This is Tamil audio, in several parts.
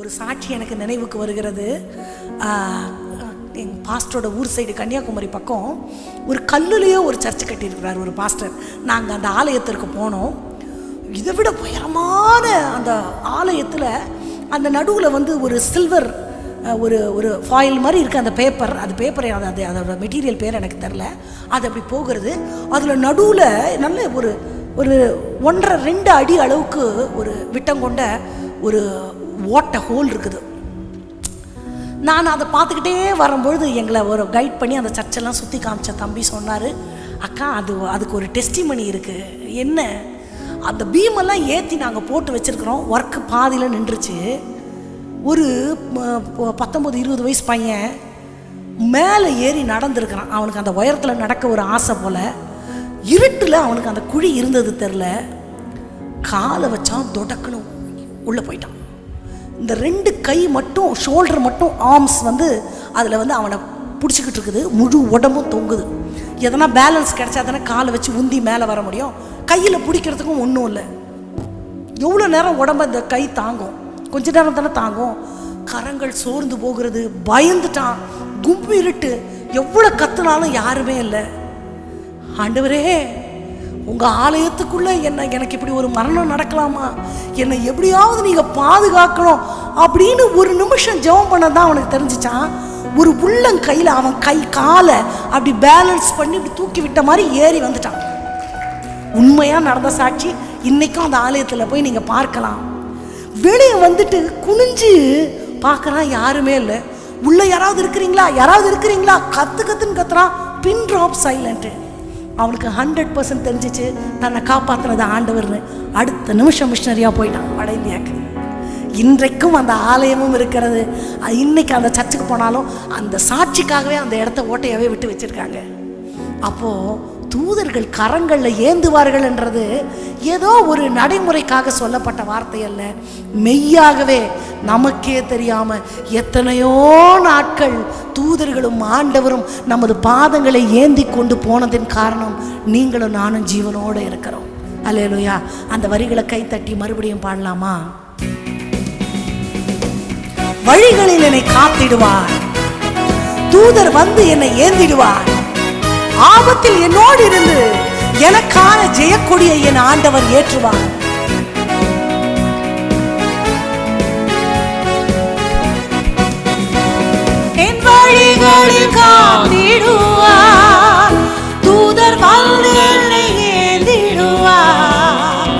ஒரு சாட்சி எனக்கு நினைவுக்கு வருகிறது. எங்கள் பாஸ்டரோட ஊர் சைடு கன்னியாகுமரி பக்கம் ஒரு கல்லுலேயே ஒரு சர்ச் கட்டியிருக்கிறார் ஒரு பாஸ்டர் நாங்கள் அந்த ஆலயத்திற்கு போனோம். இதை விட உயரமான அந்த ஆலயத்தில் அந்த நடுவில் வந்து ஒரு சில்வர் ஒரு ஒரு ஃபாயில் மாதிரி இருக்குது அந்த பேப்பர் அது பேப்பர் அது அது அதோட மெட்டீரியல் பேர் எனக்கு தெரில அது அப்படி போகிறது. அதில் நடுவில் நல்ல ஒரு ஒரு ஒன்றரை ரெண்டு அடி அளவுக்கு ஒரு விட்டம் கொண்ட ஒரு ஓட்டை ஹோல் இருக்குது. நான் அதை பார்த்துக்கிட்டே வரும்பொழுது எங்களை ஒரு கைட் பண்ணி அந்த சர்ச்செல்லாம் சுற்றி காமிச்ச தம்பி சொன்னார் அக்கா அது அதுக்கு ஒரு டெஸ்டிமணி இருக்குது என்ன? அந்த பீமெல்லாம் ஏற்றி நாங்கள் போட்டு வச்சுருக்குறோம். ஒர்க்கு பாதியில் நின்றுச்சு. ஒரு பத்தொம்பது இருபது வயசு பையன் மேலே ஏறி நடந்திருக்கிறான். அவனுக்கு அந்த உயரத்தில் நடக்க ஒரு ஆசை போல் இருட்டில் அவனுக்கு அந்த குழி இருந்தது தெரில. காலை வச்சான் தொடக்கணும். உள்ளே போயிட்டான். இந்த ரெண்டு கை மட்டும் ஷோல்டர் மட்டும் ஆர்ம்ஸ் வந்து அதில் வந்து அவனை பிடிச்சிக்கிட்டு இருக்குது. முழு உடம்பும் தொங்குது. எதனா பேலன்ஸ் கிடைச்சா தானே காலை வச்சு உந்தி மேலே வர முடியும். கையில் பிடிக்கிறதுக்கும் ஒன்றும் இல்லை. எவ்வளோ நேரம் உடம்பு இந்த கை தாங்கும்? கொஞ்ச நேரம் தானே தாங்கும். கரங்கள் சோர்ந்து போகிறது பயந்துட்டான். கும்பு இருட்டு. எவ்வளோ கத்துனாலும் யாருமே இல்லை. ஆண்டவரே உங்கள் ஆலயத்துக்குள்ளே என்ன எனக்கு இப்படி ஒரு மரணம் நடக்கலாமா? என்னை எப்படியாவது நீங்கள் பாதுகாக்கணும் அப்படின்னு ஒரு நிமிஷம் ஜெபம் பண்ண தான் அவனுக்கு தெரிஞ்சிச்சான் ஒரு உள்ளங்கையில் அவன் கை காலை அப்படி பேலன்ஸ் பண்ணி இப்படி தூக்கி விட்ட மாதிரி ஏறி வந்துட்டான். உண்மையாக நடந்த சாட்சி இன்னைக்கும் அந்த ஆலயத்தில் போய் நீங்கள் பார்க்கலாம். வெளியே வந்துட்டு குனிஞ்சு பார்க்குறான் யாருமே இல்லை. உள்ளே யாராவது இருக்கிறீங்களா? யாராவது இருக்கிறீங்களா? கத்து கத்துன்னு கத்துறான். பின் ட்ராப் சைலண்ட்டு அவனுக்கு ஹண்ட்ரட் பர்சன்ட் தெரிஞ்சிச்சு தன்னை காப்பாற்றினது ஆண்டவர்னு. அடுத்த நிமிஷம் மிஷினரியாக போயிட்டான். வட இந்தியாவுக்கு இன்றைக்கும் அந்த ஆலயமும் இருக்கிறது. இன்னைக்கு அந்த சர்ச்சுக்கு போனாலும் அந்த சாட்சிக்காகவே அந்த இடத்த ஓட்டையாகவே விட்டு வச்சிருக்காங்க. அப்போது தூதர்கள் கரங்களில் ஏந்துவார்கள் என்றது ஏதோ ஒரு நடைமுறைக்காக சொல்லப்பட்ட வார்த்தை அல்ல. மெய்யாகவே நமக்கே தெரியாம எத்தனையோ நாட்கள் தூதர்களும் ஆண்டவரும் நமது பாதங்களை ஏந்தி கொண்டு போனதின் காரணம் நீங்களும் நானும் ஜீவனோடு இருக்கிறோம். அல்லேலூயா. அந்த வரிகளை கைத்தட்டி மறுபடியும் பாடலாமா? வழிகளில் என்னை காத்திடுவார். தூதர் வந்து என்னை ஏந்திடுவார். ஆபத்தில் என்னோடு இருந்து எனக்கான ஜெயக்கொடியை என் ஆண்டவர் ஏற்றுவார். என் வழிகளில் காத்திடுவார். தூதர் வந்து என்னை ஏந்திடுவார்.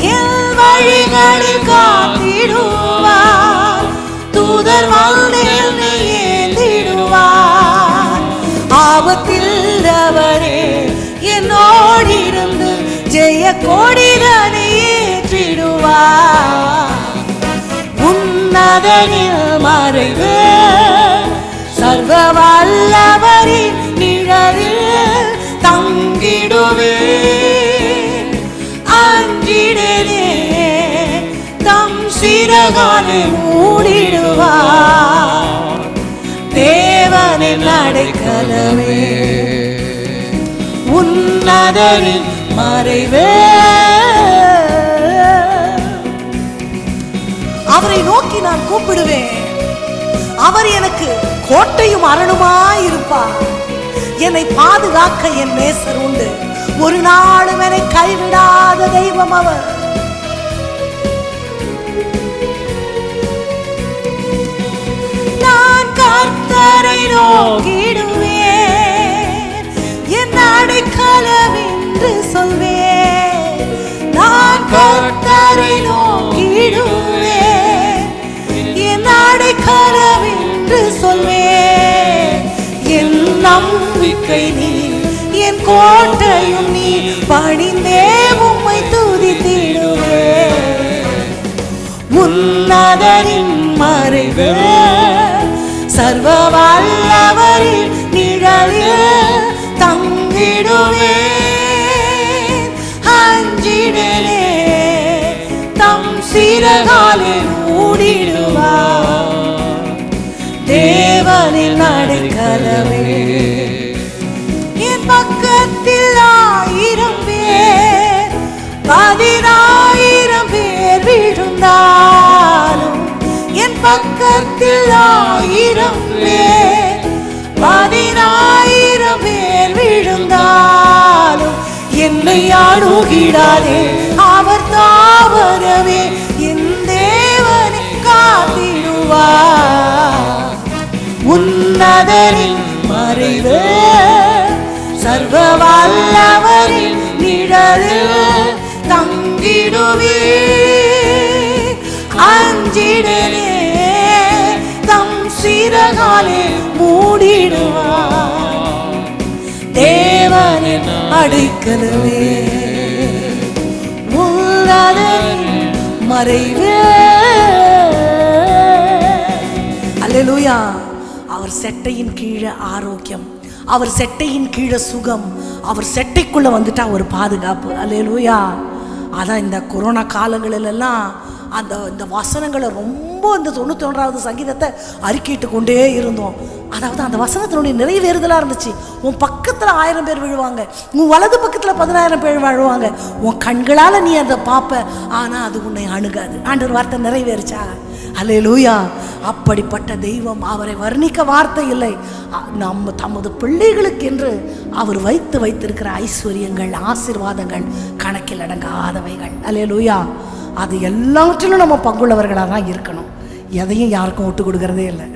என் வழிகளில் காத்திடுவார். தூதர் வந்து ஜெய கொடிதனை ஏற்றிடுவார் உன்னதனில் மறைவு சர்வ வல்லவரின் நிழலில் தங்கிடுவே. அஞ்சிடனே தம் சிறகாலை மூடிடுவா. தேவனின் அடைக்கலமே. உன்னதனின் மறைவே. அவரை நோக்கி நான் கூப்பிடுவேன். அவர் எனக்கு கோட்டையும் அரணுமா இருப்பார். என்னை பாதுகாக்க என் நேசர் உண்டு. ஒரு நாளும் என்னை கைவிடாத தெய்வம் அவர். நான் கர்த்தரை நோக்கி நம்பிக்கை நீ. என் கோட்டையும் நீ பணிந்தே உம்மை துதித்திடுவே. உன்னதரின் மறைவு. சர்வ வல்லவரின் நிழலில் தங்கிடுவே. அஞ்சிடலே தம் சிறகாலில் மூடிடுவார் தேவனில் நடுக்கலவே. அணுகிடாதே அவர் தாவரவே என் தேவனை காத்திடுவார். உன்னதரின் மறைவு சர்வ வல்லவரின் நிழலில் தங்கிடுவே அஞ்சிடனே தம் சிறகாலே மூடிடுவார். அடைக்கலமே உள்ளதன் மறைவே. அல்லேலூயா அவர் செட்டையின் கீழே ஆரோக்கியம் அவர் செட்டையின் கீழே சுகம் அவர் செட்டைக்குள்ள வந்துட்டா ஒரு பாதுகாப்பு. அல்லேலூயா அதான் இந்த கொரோனா காலங்களிலெல்லாம் அந்த இந்த வசனங்களை ரொம்ப இந்த தொண்ணூற்றி ஒன்றாவது சங்கீதத்தை அறிக்கிட்டு கொண்டே இருந்தோம். அதாவது அந்த வசனத்தினுடைய நிறைவேறுதலாக இருந்துச்சு. உன் பக்கத்தில் ஆயிரம் பேர் விழுவாங்க. உன் வலது பக்கத்தில் பதினாயிரம் பேர் விழுவாங்க. உன் கண்களால் நீ அதை பார்ப்ப ஆனால் அது உன்னை அணுகாது. ஆண்டவர் வார்த்தை நிறைவேறுச்சா? அல்லேலூயா அப்படிப்பட்ட தெய்வம் அவரை வர்ணிக்க வார்த்தை இல்லை. நம்ம தமது பிள்ளைகளுக்கென்று அவர் வைத்து வைத்திருக்கிற ஐஸ்வர்யங்கள் ஆசீர்வாதங்கள் கணக்கில் அடங்காதவைகள். அல்லேலூயா அது எல்லாவற்றிலும் நம்ம பங்குள்ளவர்களாக தான் இருக்கணும். எதையும் யாருக்கும் விட்டு கொடுக்கறதே இல்லை.